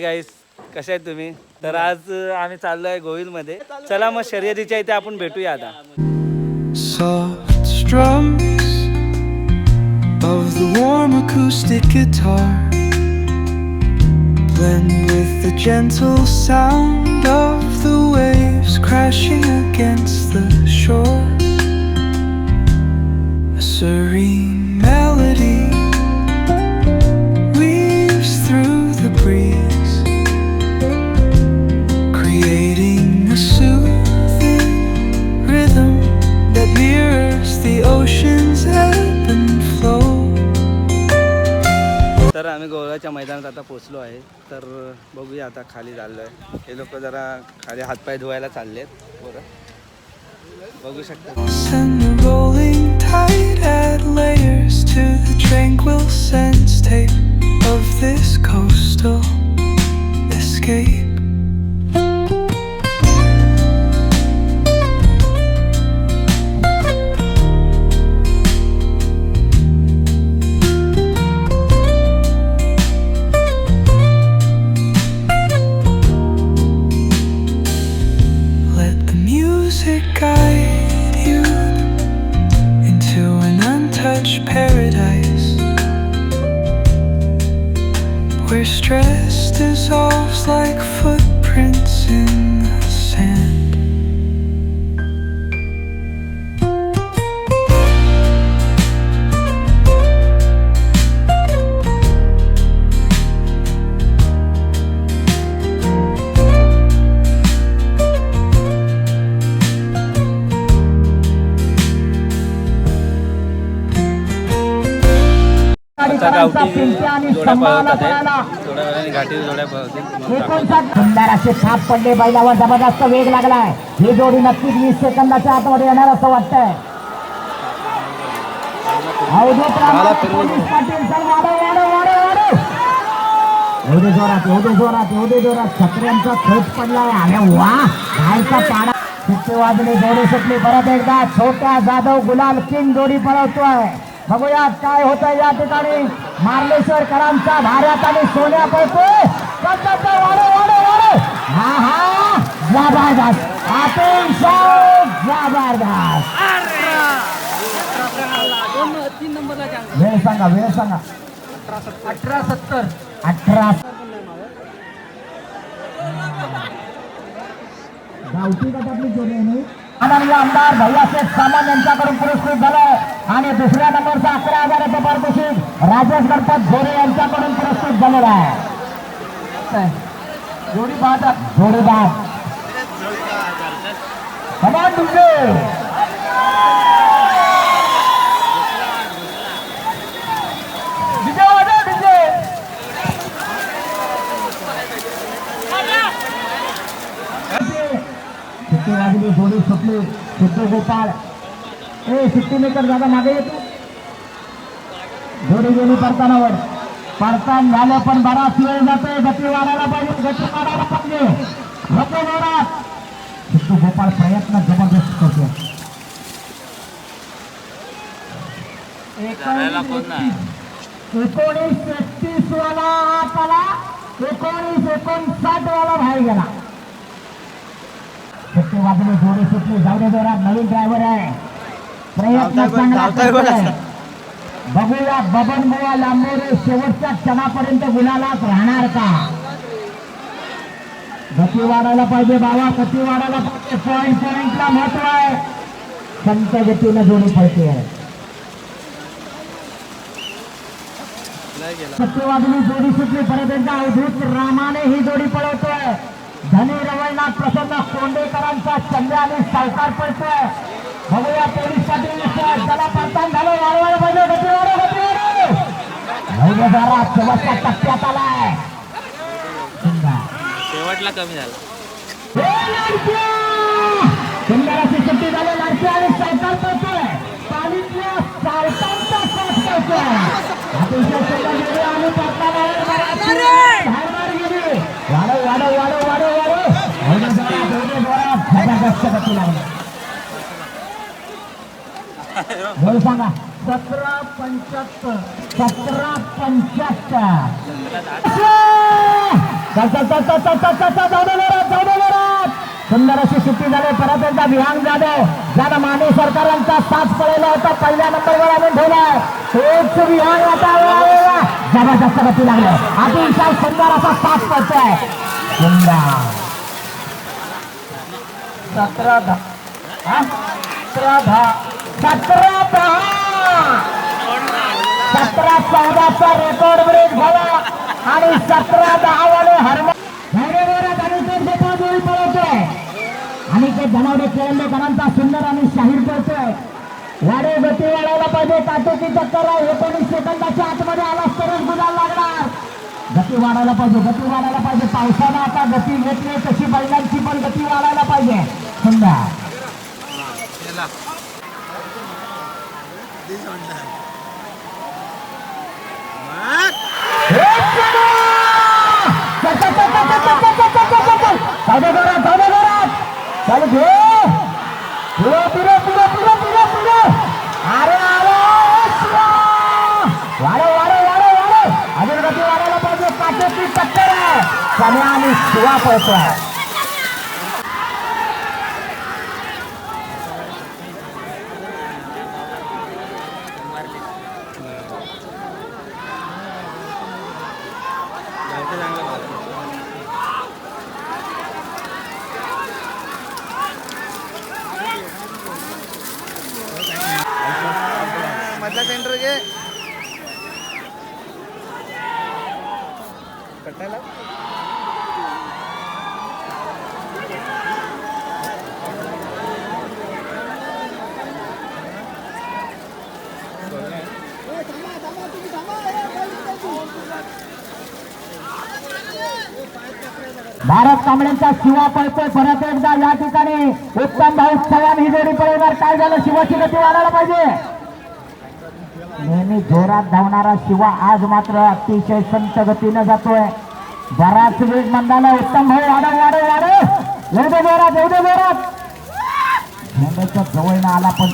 गाईस कसे आहेत तुम्ही तर आज आम्ही चाललो आहे गोविलमध्ये चला मग शर्यतीच्या इथे आपण भेटूया आता Soft strums of the warm acoustic guitar blend with the gentle sound of the waves crashing against the shore. A serene तर आम्ही गोव्याच्या मैदानात आता पोचलो आहे. तर बघूया आता खाली चाललो आहे हे लोक जरा खाली हातपाय धुवायला चाललेत. बरं बघू शकता. Untouched paradise. Where stress dissolves like footprints in आता गावठी जोड्या पळवतात आहे थोड्या वेळाने घाटी जोड्या पळवतील. मग दाखवतो. सुंदर असे थाप पडले बैलावर. जबरदस्त वेग लागलाय. ही जोडी नक्कीच वीस सेकंदाच्या आतमध्ये येणार असं वाटतंय. जोरात जोरात जोरात. छत्र्यांचा पडलाय. अरे वा! बाहेरचा पाडा. शिट्टी वाजली जोडी सुटली. परत एकदा छोट्या जाधव गुलाल किंग जोडी पळवतोय. बघूया काय होतंय या ठिकाणी. मार्लेश्वरकरांचा भाऱ्यात आणि सोन्या पळतोय हा हा जबरदस्त. जबरदस्त. वेळ सांगा वेळ सांगा. अठरा सत्तर. अठरा गावठी गटातली जोडी आहे नाही आनंद आमदार भैयाशेठ सामान यांच्याकडून पुरस्कृत झालाय आणि दुसऱ्या नंबरचा अकरा हजार रुपये पारितोषिक राजेश गणपत झोरे यांच्याकडून पुरस्कृत झालेला आहे. जोडी बाद जोडी बाद कमान तुमचे. वाजली जोडी सुटली सिद्धू गोपाळ ए सुट्टी मेकर दादा मागे येतो जोडी गेली परतानावर परतान झालं पण बराच वेळ जातोय. गती वाढायला पाहिजे. गती वाढायला पाहिजे. नको जोरात. सिद्धू गोपाळ प्रयत्न जबरदस्त करतो. एकोणीस एकतीस वाला आत आला. एकोणीस एकोणसाठ वाला बाहेर गेला. सुट्टी वाजली जोडी सुटली. जाऊ जोरात. नवीन ड्रायव्हर आहे. प्रयत्न चांगला. बघूया बबन बुवा लांबोरे शेवटच्या क्षणापर्यंत गुलालात राहणार का? गती वाढायला पाहिजे बाबा. गती वाढायला पाहिजे. पॉईंट पॉईंटला महत्त्व आहे. संत गतीनं जोडी पडते सत्यवादिनी जोडी सुटली. परत एकदा अवधूत रामाने ही जोडी पळवतोय. धनी रवळनाथ प्रसन्न कोंडेकरांचा चंद्र आणि सावकार पळतोय बघूया पोलीस पाटील त्याला परतान झालं. वाढवायला पाहिजे गती वाढव गती वाढव राहिलं जरा शेवटच्या टप्प्यात आलाय. सुंदर. शेवटला कमी झाला. हे लाडक्या! सुंदर अशी सुट्टी झाली. लाडकी आणि सावकार पळतोय पालीतल्या सावकारांचा साथ पळतोय अतिशय सुंदर. आणि सांगा. सतरा पंच्याहत्तर सतरा पंच्याहत्तर. सुंदर अशी सुट्टी झाली परत एकदा विहांग जाधव. ज्यानं माने सरकारांचा साथ पडलेला होता पहिल्या नंबरवर आणून ठेवला तोच विहान आता जबरदस्त गती लागले. अतिशय सुंदर असा साथ पडतोय सुंदर सतरा दहा सतरा दहा सतरा दहा सतरा चौदाचा रेकॉर्ड ब्रेक झाला. आणि सतरा दहा वाले हरम आणि ते धनावडे खेळंडेकरांचा सुंदर आणि शाहीर करतोय. वाडे गती वाढायला पाहिजे. काटोची चक्कर आहे. एकोणीस सेकंदाच्या आतमध्ये आला तरच गुलाल लागणार. गती वाढायला पाहिजे. गती वाढायला पाहिजे. पावसानं आता गती घेतली तशी बैलांची पण गती वाढायला पाहिजे. समजा Kami ani dua petra. Bharat कांबळेंचा Shiva पळतोय परत एकदा या ठिकाणी. उत्तम भाऊ चव्हाण ही जोडी पळवणार काय झालं? शिवाची गती वाढायला पाहिजे. नेहमी जोरात धावणारा शिवा आज मात्र अतिशय संत गतीनं जातोय. बराच वेग मंदाला उत्तम भाऊ वाढव वाढव वाढव. एवढे जोरात एवढे जोरात. झेंड्याच्या जवळ आला पण